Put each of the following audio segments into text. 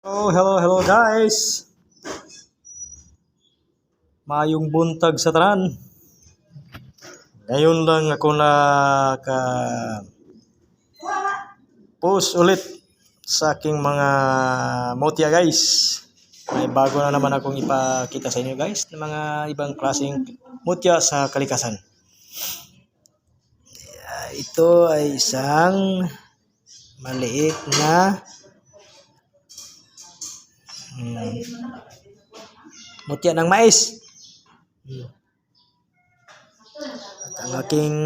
Oh, hello, hello guys. Mayong buntag sa tanan. Ngayon lang ako na ka post ulit sa aking mga motya guys. May bago na naman akong ipakita sa inyo guys ng mga ibang klaseng mutya sa kalikasan. Ito ay isang maliit na Hmm. Mutya ng mais. Hmm. At ang aking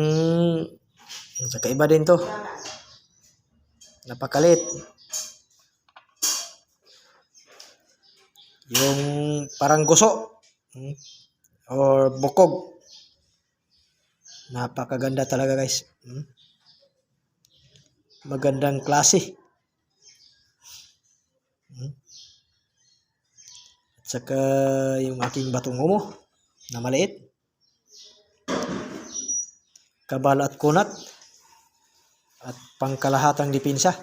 sa kaiba din to. Napakalit. Yung parang guso. Or bukog. Napakaganda talaga guys. Magandang klase. Hmm. At saka yung aking batong umo na maliit. Kabal at kunat. At pangkalahatang dipinsa.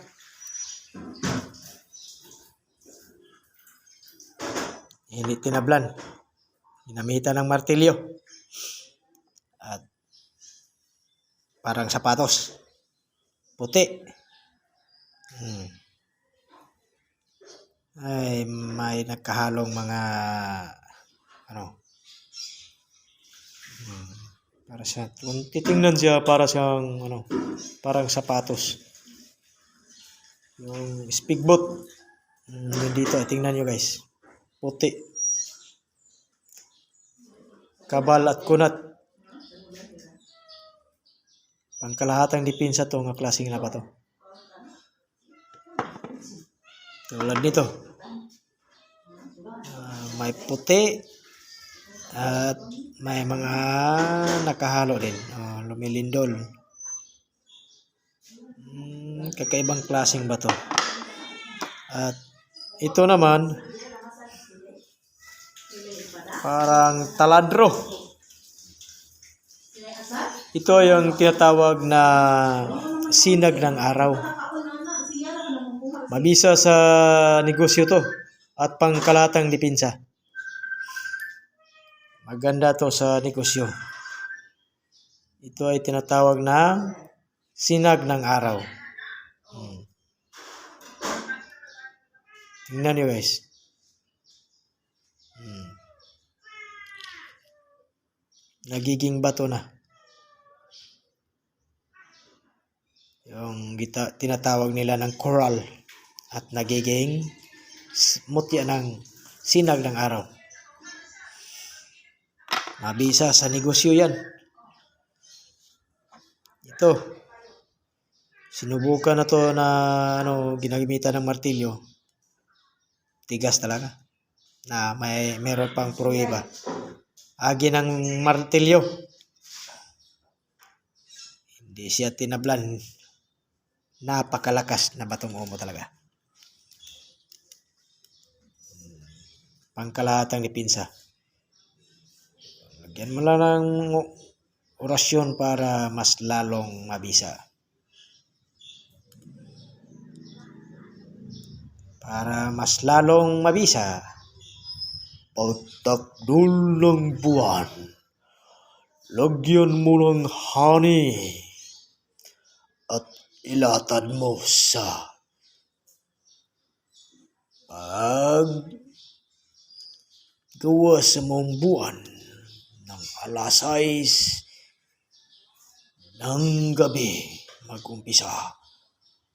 Hindi tinablan. Ginamitan ng martilyo. At parang sapatos. Puti. Hmm. Ay, may nagkahalong mga ano? Para siya kung titingnan siya para siyang ano parang sapatos. Yung speedboat. Yun dito tingnan nyo guys. Puti. Kabal at kunat. Pangkalahatang dipinsa to nga klaseng na pa to tulad nito. Ah, may puti at may mga nakahalo din. Oh, lumilindol. Hmm, kakaibang klaseng bato. At ito naman parang taladro. Ito yung tinatawag na sinag ng araw Mabisa sa negosyo to at pangkalatang dipinsa. Maganda to sa negosyo. Ito ay tinatawag na sinag ng araw. Hmm. Tingnan nyo guys. Hmm. Nagiging bato na. Yung gita, tinatawag nila ng coral at nagiging mutya ng sinag ng araw. Mabisa sa negosyo yan. Ito. Sinubukan na to na ano, ginagamitan ng martilyo. Tigas talaga. Na may meron pang pruweba. Agi ng martilyo. Hindi siya tinablan. Napakalakas na batong umo talaga. Pangkalahatang dipinsa. Lagyan mo lang ng orasyon para mas lalong mabisa. Para mas lalong mabisa. Pagtakdol ng buwan, lagyan mo ng honey at ilatad mo sa pag gawa sa mong buwan ng alas 6 ng gabi mag-umpisa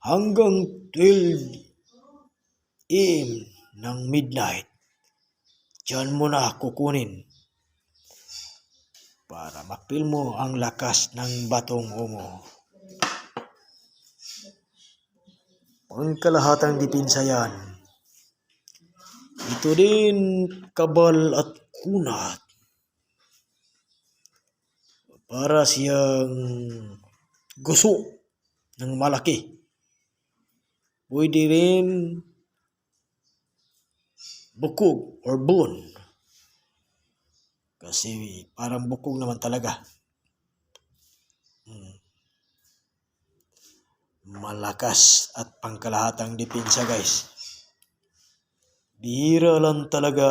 hanggang 12 am ng midnight. Diyan mo na kukunin para mapil mo ang lakas ng batong umo. Pangkalahatang dipinsa yan. Ito din kabal at kunat. Para siyang guso ng malaki. Pwede rin bukog or bone. Kasi parang bukog naman talaga. Hmm. Malakas at pangkalahatang depensa guys. Bihira lang talaga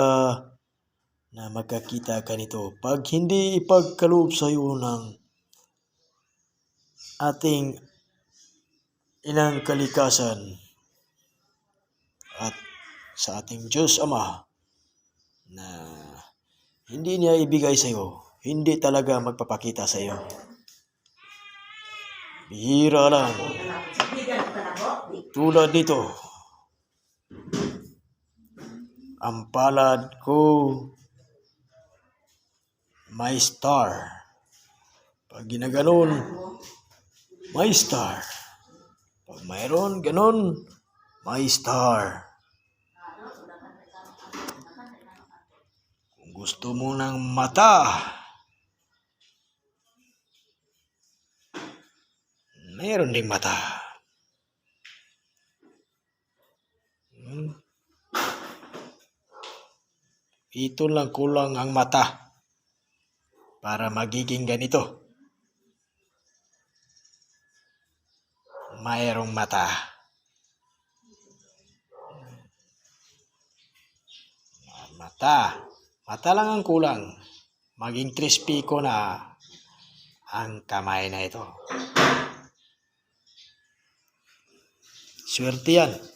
na magkakita ka nito pag hindi ipagkaloob sa iyo ng ating inang kalikasan at sa ating Diyos Ama na hindi niya ibigay sa iyo, hindi talaga magpapakita sa iyo. Bihira lang. Tulad nito, ang palad ko may star. Pag ginaganon, may star. Pag mayroon ganon, may star. Kung gusto mo ng mata, mayroon ding mata. Hmm. Ito lang kulang ang mata para magiging ganito. Mayroong mata. Mata. Mata lang ang kulang. Maging crispy ko na ang kamay na ito. Swerte yan.